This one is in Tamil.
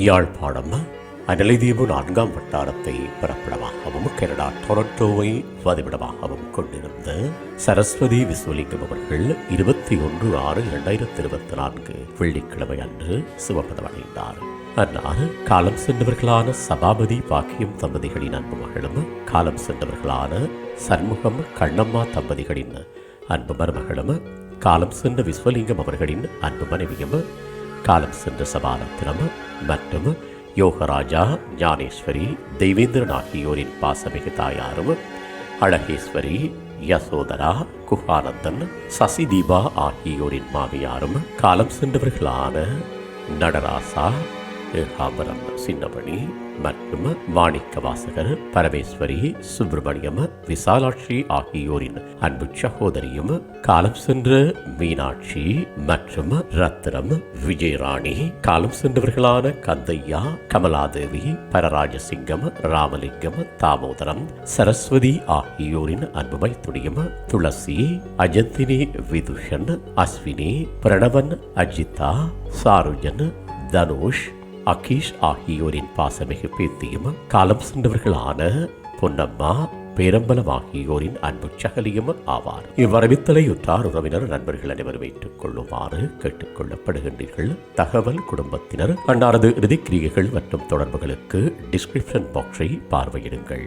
யாழ்ப்பாணம் அனலைதீவு நான்காம் வட்டாரத்தை பிறப்பிடமாகவும் கனடா டொரண்டோவை வதிவிடமாகவும் கொண்டிருந்த சரஸ்வதி விஸ்வலிங்கம் அவர்கள் இருபத்தி ஒன்று ஆறு இரண்டாயிரத்தி இருபத்தி நான்கு வெள்ளிக்கிழமை அன்று சிவப்பதமடைந்தார் அன்னார் காலம் சென்றவர்களான சபாபதி பாக்கியம் தம்பதிகளின் அன்பு மகளும் காலம் சென்றவர்களான சண்முகம் கண்ணம்மா தம்பதிகளின் அன்பு மருமகளும் காலம் சென்ற விஸ்வலிங்கம் அவர்களின் அன்பு மனைவியும் காலம் சென்ற சபாரத்தினம் மற்றும் யோகராஜா ஞானேஸ்வரி தெய்வேந்திரன் ஆகியோரின் பாசமிகு தாயாரும் அழகேஸ்வரி யசோதரா குஹானந்தன் சசிதீபா ஆகியோரின் மாமியாரும் காலம் சென்றவர்களான நடராசா ஏகாம்பரம் சின்னமணி மற்றும் மாணிக்க வாசகர் பரமேஸ்வரி சுப்பிரமணியம் விசாலாட்சி ஆகியோரின் அன்பு சகோதரியும் காலம் சென்ற மீனாட்சி மற்றும் ரத்னம் விஜயராணி காலம் சென்றவர்களான கந்தையா கமலாதேவி பரராஜசிங்கம் ராமலிங்கம் தாமோதரம் சரஸ்வதி ஆகியோரின் அன்பு மைத்துடியும் துளசி அஜந்தினி விதுஷன் அஸ்வினி பிரணவன் அஜிதா சாருஜன் தனுஷ் அகீஷ் ஆகியோரின் பாசமிகு பேத்தியும் காலம் சென்றவர்களான பொன்னம்மா பேரம்பலம் ஆகியோரின் அன்பு சகலியும் ஆவார். இவ்வரவித்தலை உற்றார் உறவினர் நண்பர்கள் அனைவரும் ஏற்றுக் கொள்ளுமாறு கேட்டுக்கொள்ளப்படுகின்றீர்கள். தகவல் குடும்பத்தினர் அன்னாரது இறுதிக்கிரியைகள் மற்றும் தொடர்புகளுக்கு டிஸ்கிரிப்ஷன் பாக்ஸை பார்வையிடுங்கள்.